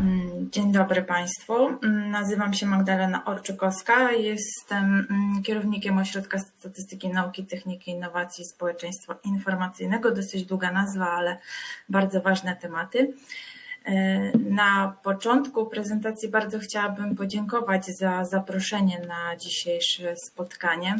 Mm, Dzień dobry Państwu. Mm, Nazywam się Magdalena Orczykowska. Jestem mm, kierownikiem Ośrodka Statystyki Nauki, Techniki i Innowacji Społeczeństwa Informacyjnego. Dosyć długa nazwa, ale bardzo ważne tematy. E, Na początku prezentacji bardzo chciałabym podziękować za zaproszenie na dzisiejsze spotkanie.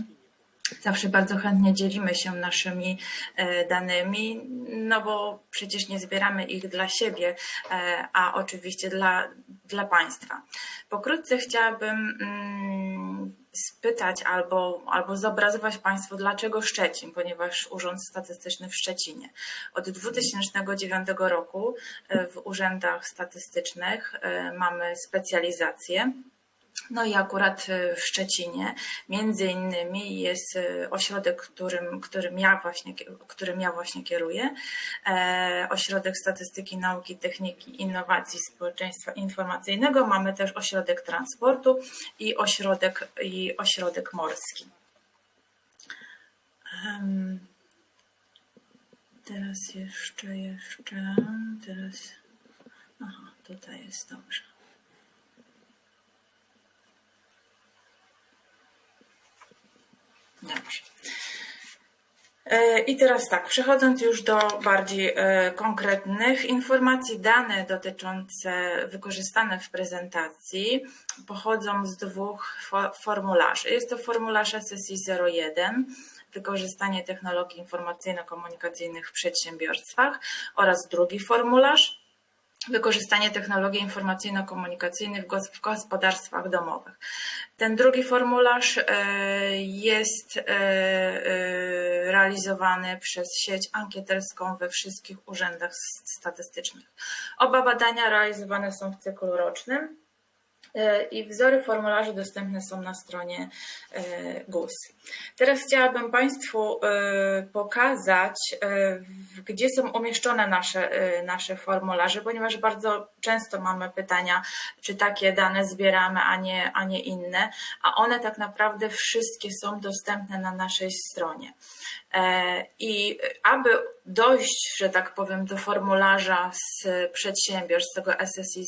Zawsze bardzo chętnie dzielimy się naszymi e, danymi, no bo przecież nie zbieramy ich dla siebie, e, a oczywiście dla, dla Państwa. Pokrótce chciałabym mm, spytać albo, albo zobrazować Państwu, dlaczego Szczecin, ponieważ Urząd Statystyczny w Szczecinie. Od 2009 roku e, w urzędach statystycznych mamy specjalizację. No i akurat e, w Szczecinie między innymi jest e, ośrodek, którym, którym, ja właśnie, którym ja właśnie kieruję, e, Ośrodek Statystyki Nauki, Techniki Innowacji Społeczeństwa Informacyjnego. Mamy też ośrodek transportu i ośrodek, i ośrodek morski. Teraz jeszcze, jeszcze, teraz, aha, tutaj jest dobrze. Dobrze. I teraz tak, przechodząc już do bardziej e, konkretnych informacji, dane dotyczące wykorzystane w prezentacji pochodzą z dwóch fo- formularzy. Jest to formularz SSI 01, wykorzystanie technologii informacyjno-komunikacyjnych w przedsiębiorstwach oraz drugi formularz, wykorzystanie technologii informacyjno-komunikacyjnych w gos- w gospodarstwach domowych. Ten drugi formularz e, jest e, e, realizowany przez sieć ankieterską we wszystkich urzędach statystycznych. Oba badania realizowane są w cyklu rocznym i wzory formularzy dostępne są na stronie e, GUS. Teraz chciałabym Państwu e, pokazać, e, gdzie są umieszczone nasze, e, nasze formularze, ponieważ bardzo często mamy pytania, czy takie dane zbieramy, a nie, a nie inne, a one tak naprawdę wszystkie są dostępne na naszej stronie. E, I aby dojść, że tak powiem, do formularza z przedsiębiorstw, tego SSI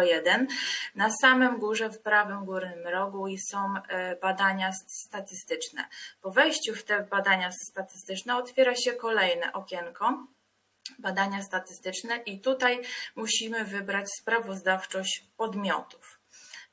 01, na samym górze, w prawym górnym rogu są e, badania statystyczne. Po wejściu w te badania statystyczne otwiera się kolejne okienko badania statystyczne i tutaj musimy wybrać sprawozdawczość podmiotów.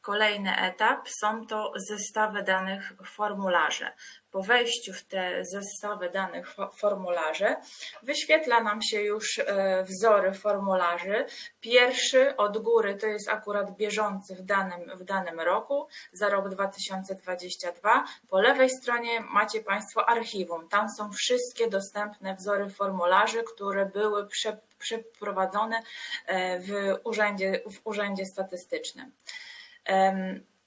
Kolejny etap są to zestawy danych formularze. Po wejściu w te zestawy danych fo- formularze wyświetla nam się już e, wzory formularzy. Pierwszy od góry to jest akurat bieżący w danym, w danym roku, za rok 2022. Po lewej stronie macie Państwo archiwum. Tam są wszystkie dostępne wzory formularzy, które były prze, przeprowadzone e, w urzędzie, w urzędzie statystycznym.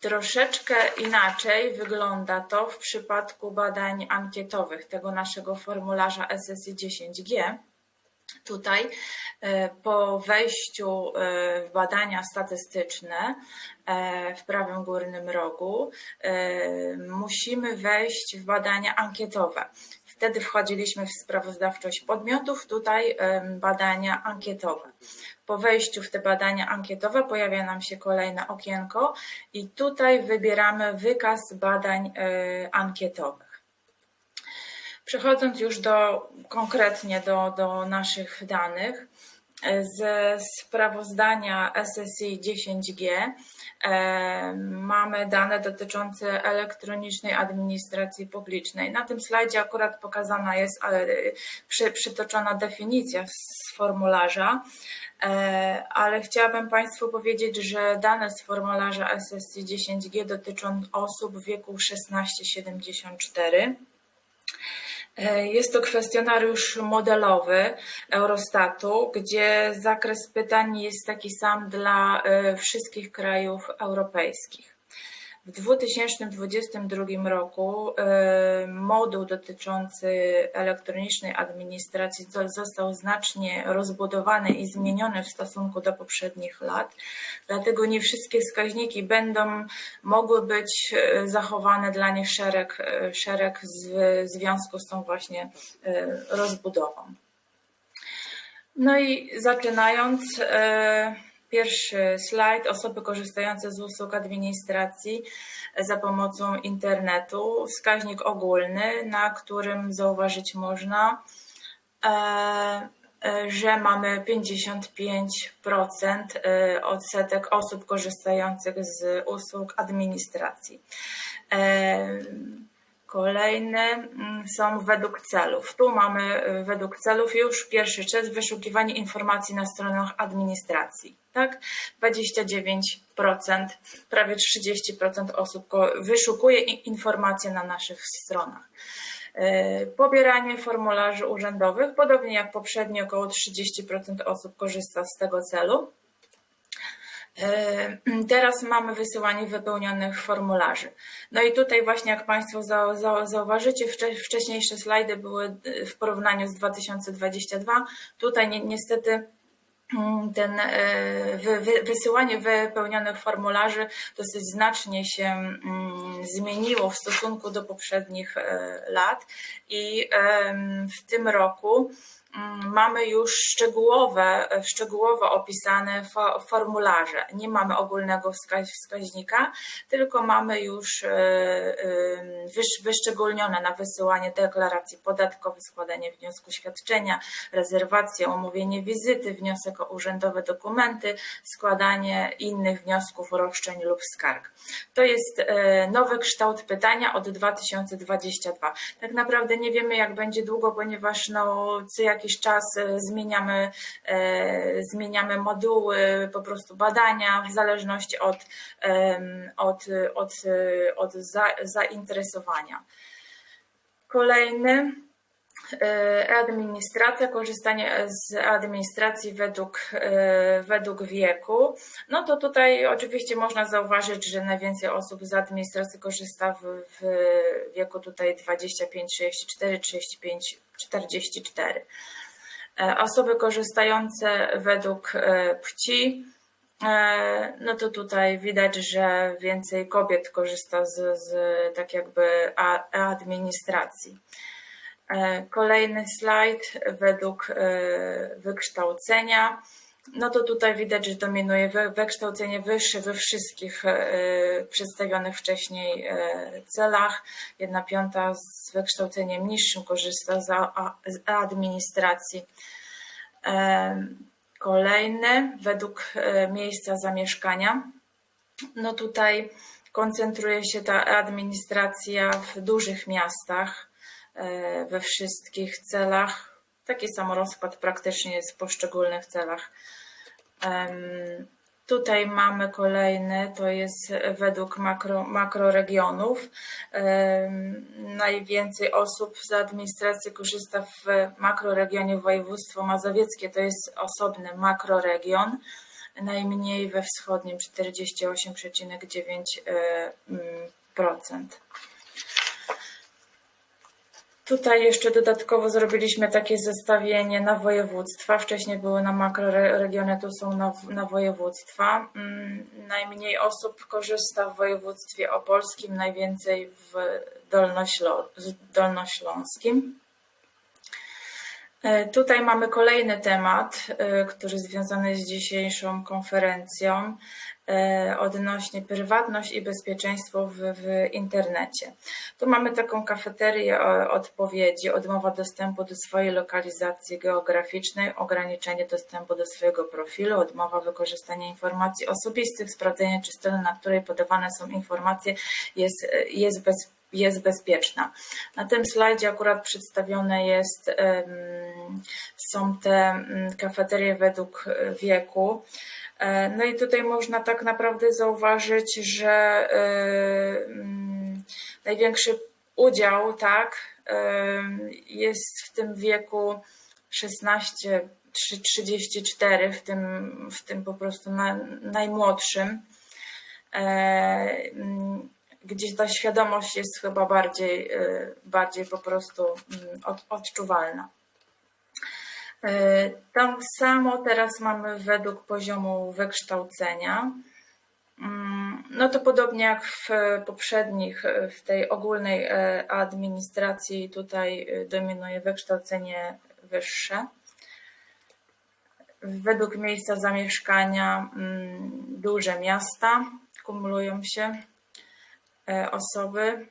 Troszeczkę inaczej wygląda to w przypadku badań ankietowych tego naszego formularza SSI 10G. Tutaj e, po wejściu e, w badania statystyczne e, w prawym górnym rogu musimy wejść w badania ankietowe. Wtedy wchodziliśmy w sprawozdawczość podmiotów, tutaj badania ankietowe. Po wejściu w te badania ankietowe pojawia nam się kolejne okienko i tutaj wybieramy wykaz badań e, ankietowych. Przechodząc już do konkretnie do, do naszych danych, e, ze sprawozdania SSI 10G e, mamy dane dotyczące elektronicznej administracji publicznej. Na tym slajdzie akurat pokazana jest e, przy, przytoczona definicja z formularza, e, ale chciałabym Państwu powiedzieć, że dane z formularza SSI 10G dotyczą osób w wieku 16-74. E, Jest to kwestionariusz modelowy Eurostatu, gdzie zakres pytań jest taki sam dla e, wszystkich krajów europejskich. W 2022 roku e, moduł dotyczący elektronicznej administracji zo- został znacznie rozbudowany i zmieniony w stosunku do poprzednich lat, dlatego nie wszystkie wskaźniki będą mogły być e, zachowane dla nich szereg, e, szereg w związku z tą właśnie rozbudową. No i zaczynając, pierwszy slajd. Osoby korzystające z usług administracji za pomocą internetu. Wskaźnik ogólny, na którym zauważyć można, e, że mamy 55% odsetek osób korzystających z usług administracji. Kolejne mm, są według celów. Tu mamy y, według celów już pierwszy czas wyszukiwanie informacji na stronach administracji. Tak? 29%, prawie 30% osób wyszukuje informacje na naszych stronach. Y, pobieranie formularzy urzędowych, podobnie jak poprzednio, około 30% osób korzysta z tego celu. E, teraz mamy wysyłanie wypełnionych formularzy. No i tutaj właśnie jak Państwo zauważycie, wcześniejsze slajdy były e, w porównaniu z 2022. Tutaj ni niestety mm, ten e, wysyłanie wypełnionych formularzy dosyć znacznie się mm, zmieniło w stosunku do poprzednich lat i w tym roku mamy już szczegółowe, szczegółowo opisane formularze. Nie mamy ogólnego wskaźnika, tylko mamy już e, e, wyszczególnione na wysyłanie deklaracji podatkowej, składanie wniosku świadczenia, rezerwację, omówienie wizyty, wniosek o urzędowe dokumenty, składanie innych wniosków, roszczeń lub skarg. To jest e, nowy kształt pytania od 2022. Tak naprawdę nie wiemy, jak będzie długo, ponieważ no, co jakiś jakiś czas e, zmieniamy, e, zmieniamy moduły, po prostu badania w zależności od, od, od, od zainteresowania. Kolejny e-administracja, korzystanie z administracji według, według wieku. No to tutaj oczywiście można zauważyć, że najwięcej osób z administracji korzysta w, w wieku tutaj 25, 34, 35, 44. Osoby korzystające według e, płci, e, no to tutaj widać, że więcej kobiet korzysta z, z tak jakby administracji. E, kolejny slajd według wykształcenia. No to tutaj widać, że dominuje wykształcenie wyższe we wszystkich e, przedstawionych wcześniej e, celach. Jedna piąta z wykształceniem niższym korzysta z administracji. E, kolejne według miejsca zamieszkania. No tutaj koncentruje się ta administracja w dużych miastach, we wszystkich celach Taki sam rozkład praktycznie jest w poszczególnych celach. Tutaj mamy kolejny, to jest według makro, makroregionów. Najwięcej osób z administracji korzysta w makroregionie województwo mazowieckie, to jest osobny makroregion, najmniej we wschodnim 48,9%. Tutaj jeszcze dodatkowo zrobiliśmy takie zestawienie na województwa. Wcześniej były na makroregiony, tu są na, na województwa. Mm, najmniej osób korzysta w województwie opolskim, najwięcej w Dolnoślą, Dolnośląskim. E, tutaj mamy kolejny temat, e, który związany z dzisiejszą konferencją e, odnośnie prywatność i bezpieczeństwo w, w internecie. Tu mamy taką kafeterię odpowiedzi, odmowa dostępu do swojej lokalizacji geograficznej, ograniczenie dostępu do swojego profilu, odmowa wykorzystania informacji osobistych, sprawdzenie czy strona, na której podawane są informacje jest, jest bezpieczna jest bezpieczna. Na tym slajdzie akurat przedstawione jest, są te mm, kafeterie według wieku. E, no i tutaj można tak naprawdę zauważyć, że e, mm, największy udział tak, jest w tym wieku 16 34 w tym, w tym po prostu na, najmłodszym. E, gdzieś ta świadomość jest chyba bardziej, y, bardziej po prostu mm, odczuwalna. Y, tak samo teraz mamy według poziomu wykształcenia. Mm, no to podobnie jak w poprzednich, w tej ogólnej y, administracji, tutaj dominuje wykształcenie wyższe. Według miejsca zamieszkania mm, duże miasta kumulują się e, osoby.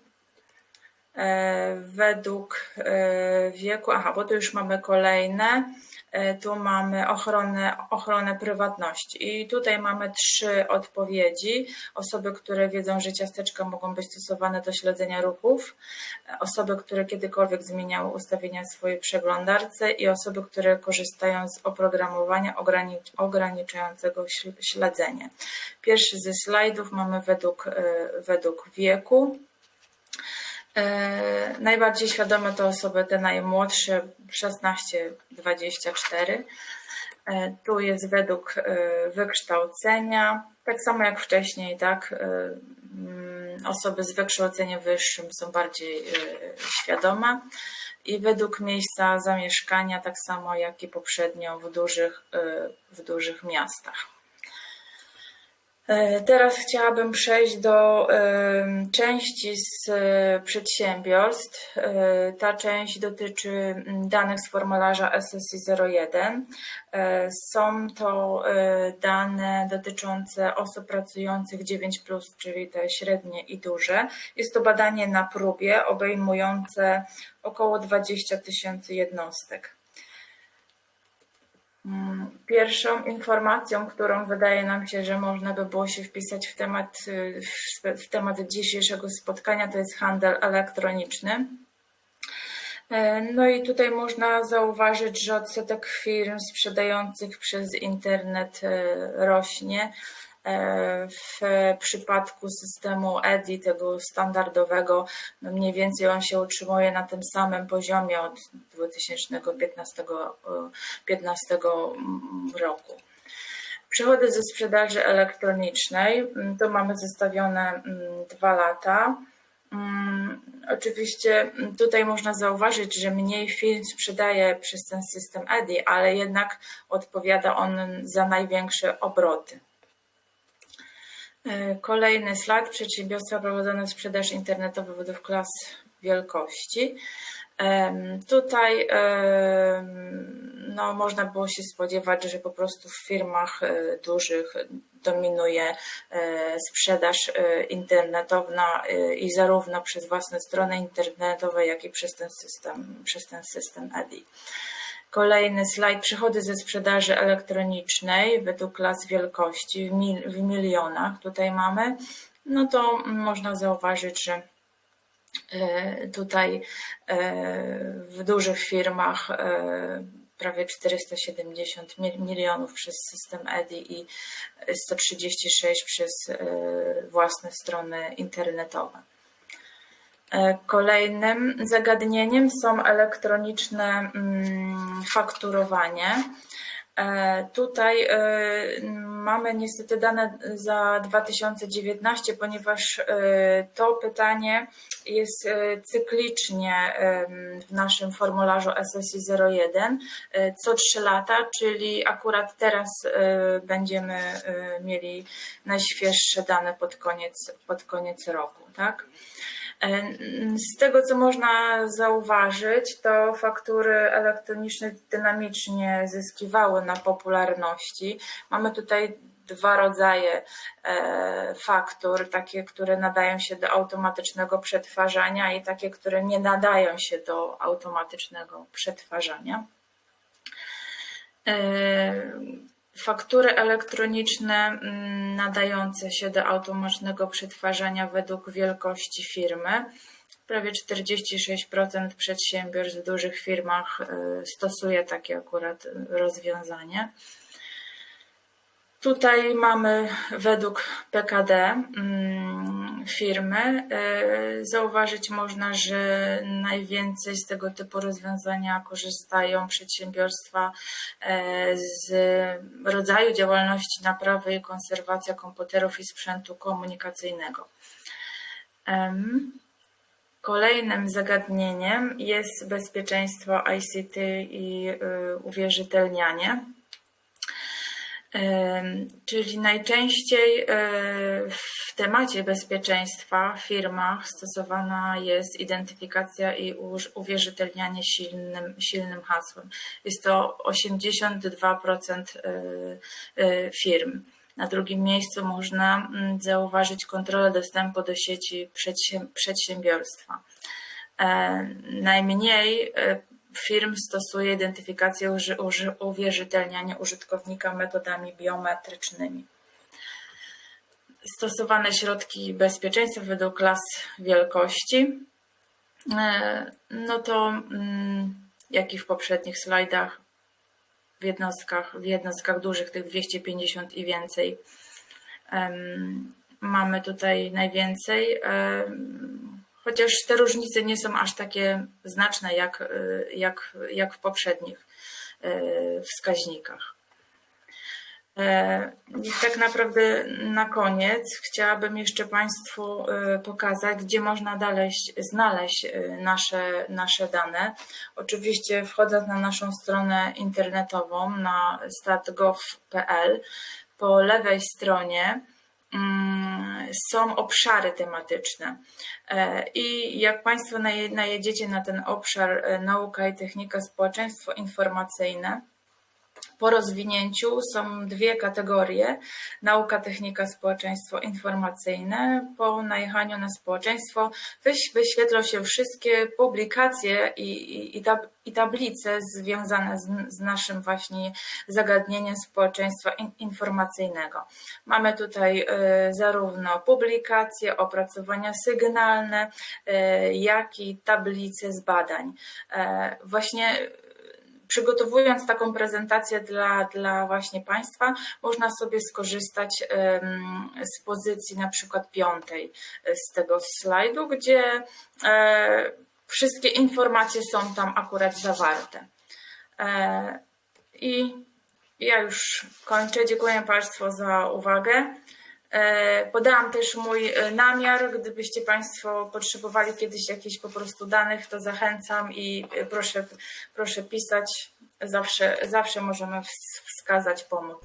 E, Według e, wieku, aha, bo tu już mamy kolejne. E, Tu mamy ochronę, ochronę prywatności. I tutaj mamy trzy odpowiedzi. Osoby, które wiedzą, że ciasteczka mogą być stosowane do śledzenia ruchów, osoby, które kiedykolwiek zmieniały ustawienia swojej przeglądarce i osoby, które korzystają z oprogramowania ogranic- ograniczającego śl- śledzenie. Pierwszy ze slajdów mamy według, e, według wieku. E, Najbardziej świadome to osoby te najmłodsze 16-24. E, Tu jest według e, wykształcenia, tak samo jak wcześniej, tak. mm, Osoby z wykształceniem wyższym są bardziej świadome i według miejsca zamieszkania, tak samo jak i poprzednio w dużych, w dużych miastach. E, Teraz chciałabym przejść do em, części z e, przedsiębiorstw. E, Ta część dotyczy mm, danych z formularza SSI 01. E, Są to e, dane dotyczące osób pracujących 9, czyli te średnie i duże. Jest to badanie na próbie obejmujące około 20 tysięcy jednostek. Pierwszą informacją, którą wydaje nam się, że można by było się wpisać w temat, w temat dzisiejszego spotkania, to jest handel elektroniczny. E, No i tutaj można zauważyć, że odsetek firm sprzedających przez internet e, rośnie. E, W przypadku systemu EDI, tego standardowego, no mniej więcej on się utrzymuje na tym samym poziomie od 2015 e, 15 roku. Przychody ze sprzedaży elektronicznej, mm, to mamy zestawione mm, dwa lata. Mm, Oczywiście mm, tutaj można zauważyć, że mniej firm sprzedaje przez ten system EDI, ale jednak odpowiada on za największe obroty. E, Kolejny slajd. Przedsiębiorstwa prowadzone sprzedaż internetową według klas wielkości. Tutaj no, można było się spodziewać, że po prostu w firmach e, dużych dominuje e, sprzedaż internetowa i zarówno przez własne strony internetowe, jak i przez ten system, przez ten system EDI. Kolejny slajd. Przychody ze sprzedaży elektronicznej według klas wielkości w, mil, w milionach tutaj mamy. No to można zauważyć, że e, tutaj e, w dużych firmach e, prawie 470 mi- milionów przez system EDI i 136 przez własne strony internetowe. E, Kolejnym zagadnieniem są elektroniczne mm, fakturowanie. E, Tutaj e, mamy niestety dane za 2019, ponieważ to pytanie jest cyklicznie w naszym formularzu SSI 01 e, co 3 lata, czyli akurat teraz będziemy mieli najświeższe dane pod koniec, pod koniec roku. Tak? Z tego, co można zauważyć, to faktury elektroniczne dynamicznie zyskiwały na popularności. Mamy tutaj dwa rodzaje e, faktur, takie, które nadają się do automatycznego przetwarzania i takie, które nie nadają się do automatycznego przetwarzania. Faktury elektroniczne mm, nadające się do automatycznego przetwarzania według wielkości firmy. Prawie 46% przedsiębiorstw w dużych firmach e, stosuje takie akurat rozwiązanie. Tutaj mamy według PKD mm, firmy. E, Zauważyć można, że najwięcej z tego typu rozwiązania korzystają przedsiębiorstwa e, z rodzaju działalności naprawy i konserwacja komputerów i sprzętu komunikacyjnego. Kolejnym zagadnieniem jest bezpieczeństwo ICT i y, uwierzytelnianie. Czyli najczęściej e, w temacie bezpieczeństwa w firmach stosowana jest identyfikacja i uwierzytelnianie silnym, silnym hasłem. Jest to 82% e, e, firm. Na drugim miejscu można mm, zauważyć kontrolę dostępu do sieci przedsię- przedsiębiorstwa. Najmniej firm stosuje identyfikację uwierzytelniania użytkownika metodami biometrycznymi. Stosowane środki bezpieczeństwa według klas wielkości. E, No to, mm, jak i w poprzednich slajdach, w jednostkach, w jednostkach dużych, tych 250 i więcej, mamy tutaj najwięcej. Chociaż te różnice nie są aż takie znaczne jak, y, jak, jak w poprzednich y, wskaźnikach. E, I tak naprawdę na koniec chciałabym jeszcze Państwu y, pokazać, gdzie można dalej znaleźć nasze, nasze dane. Oczywiście wchodząc na naszą stronę internetową na stat.gov.pl, po lewej stronie są obszary tematyczne. E, I jak Państwo naje- najedziecie na ten obszar e, nauka i technika społeczeństwo informacyjne, po rozwinięciu są dwie kategorie: nauka, technika, społeczeństwo informacyjne. Po najechaniu na społeczeństwo wyś- wyświetlą się wszystkie publikacje i, i, i, tab- i tablice związane z, z naszym właśnie zagadnieniem społeczeństwa in, informacyjnego. Mamy tutaj y, zarówno publikacje, opracowania sygnalne, y, jak i tablice z badań. E, właśnie przygotowując taką prezentację dla, dla właśnie Państwa, można sobie skorzystać z pozycji na przykład piątej e, z tego slajdu, gdzie e, wszystkie informacje są tam akurat zawarte. E, I ja już kończę. Dziękuję Państwu za uwagę. E, Podałam też mój e, namiar. Gdybyście Państwo potrzebowali kiedyś jakichś po prostu danych, to zachęcam i e, proszę, proszę pisać. Zawsze, zawsze możemy ws- wskazać, pomóc.